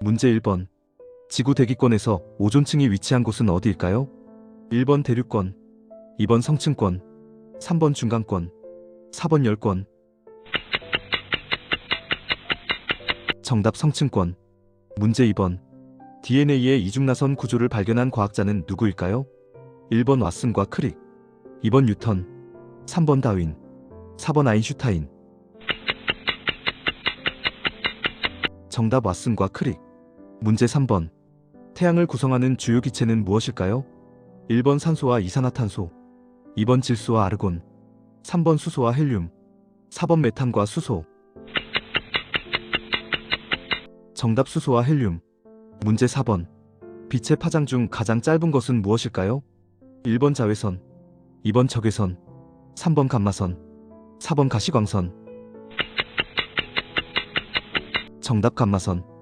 문제 1번. 지구 대기권에서 오존층이 위치한 곳은 어디일까요? 1번 대륙권, 2번 성층권, 3번 중간권, 4번 열권. 정답 성층권. 문제 2번. DNA의 이중나선 구조를 발견한 과학자는 누구일까요? 1번 왓슨과 크릭, 2번 뉴턴, 3번 다윈, 4번 아인슈타인. 정답 왓슨과 크릭. 문제 3번. 태양을 구성하는 주요 기체는 무엇일까요? 1번 산소와 이산화탄소, 2번 질소와 아르곤, 3번 수소와 헬륨, 4번 메탄과 수소. 정답 수소와 헬륨. 문제 4번. 빛의 파장 중 가장 짧은 것은 무엇일까요? 1번 자외선, 2번 적외선, 3번 감마선, 4번 가시광선. 정답 감마선.